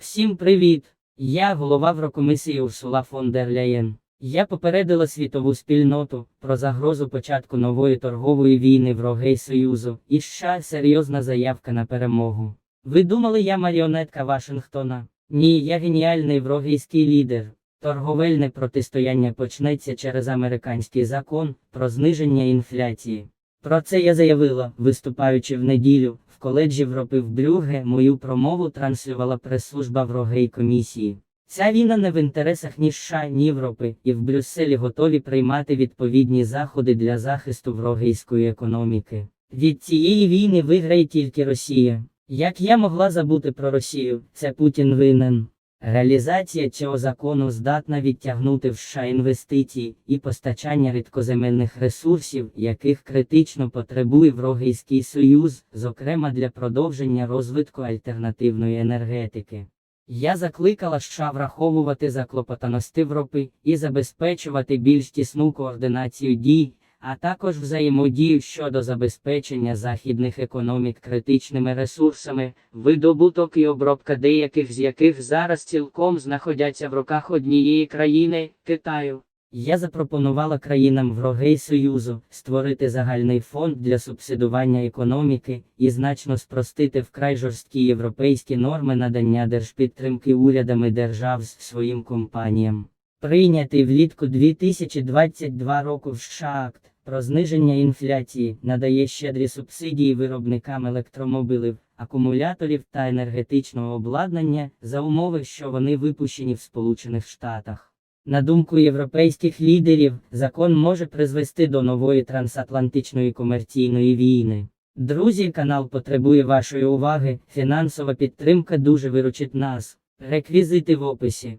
Всім привіт! Я голова Еврокомісії Урсула фон дер Ляєн. Я попередила світову спільноту про загрозу початку нової торгової війни в рогей Союзу і США серйозна заявка на перемогу. Ви думали, я маріонетка Вашингтона? Ні, я геніальний європейський лідер. Торговельне протистояння почнеться через американський закон про зниження інфляції. Про це я заявила, виступаючи в неділю в коледжі Європи в Брюгге, мою промову транслювала прес-служба Врогей комісії. Ця війна не в інтересах ні США, ні Європи, і в Брюсселі готові приймати відповідні заходи для захисту врогейської економіки. Від цієї війни виграє тільки Росія. Як я могла забути про Росію, це Путін винен. Реалізація цього закону здатна відтягнути в США інвестиції і постачання рідкоземельних ресурсів, яких критично потребує Європейський Союз, зокрема для продовження розвитку альтернативної енергетики. Я закликала США враховувати заклопотаності Європи і забезпечувати більш тісну координацію дій, а також взаємодію щодо забезпечення західних економік критичними ресурсами, видобуток і обробка деяких з яких зараз цілком знаходяться в руках однієї країни Китаю. Я запропонувала країнам Врогей Союзу створити загальний фонд для субсидування економіки і значно спростити вкрай жорсткі європейські норми надання держпідтримки урядами держав своїм компаніям. Прийнятий влітку 2022 року в США акт про зниження інфляції надає щедрі субсидії виробникам електромобілів, акумуляторів та енергетичного обладнання за умови, що вони випущені в Сполучених Штатах. На думку європейських лідерів, закон може призвести до нової трансатлантичної комерційної війни. Друзі, канал потребує вашої уваги. Фінансова підтримка дуже виручить нас. Реквізити в описі.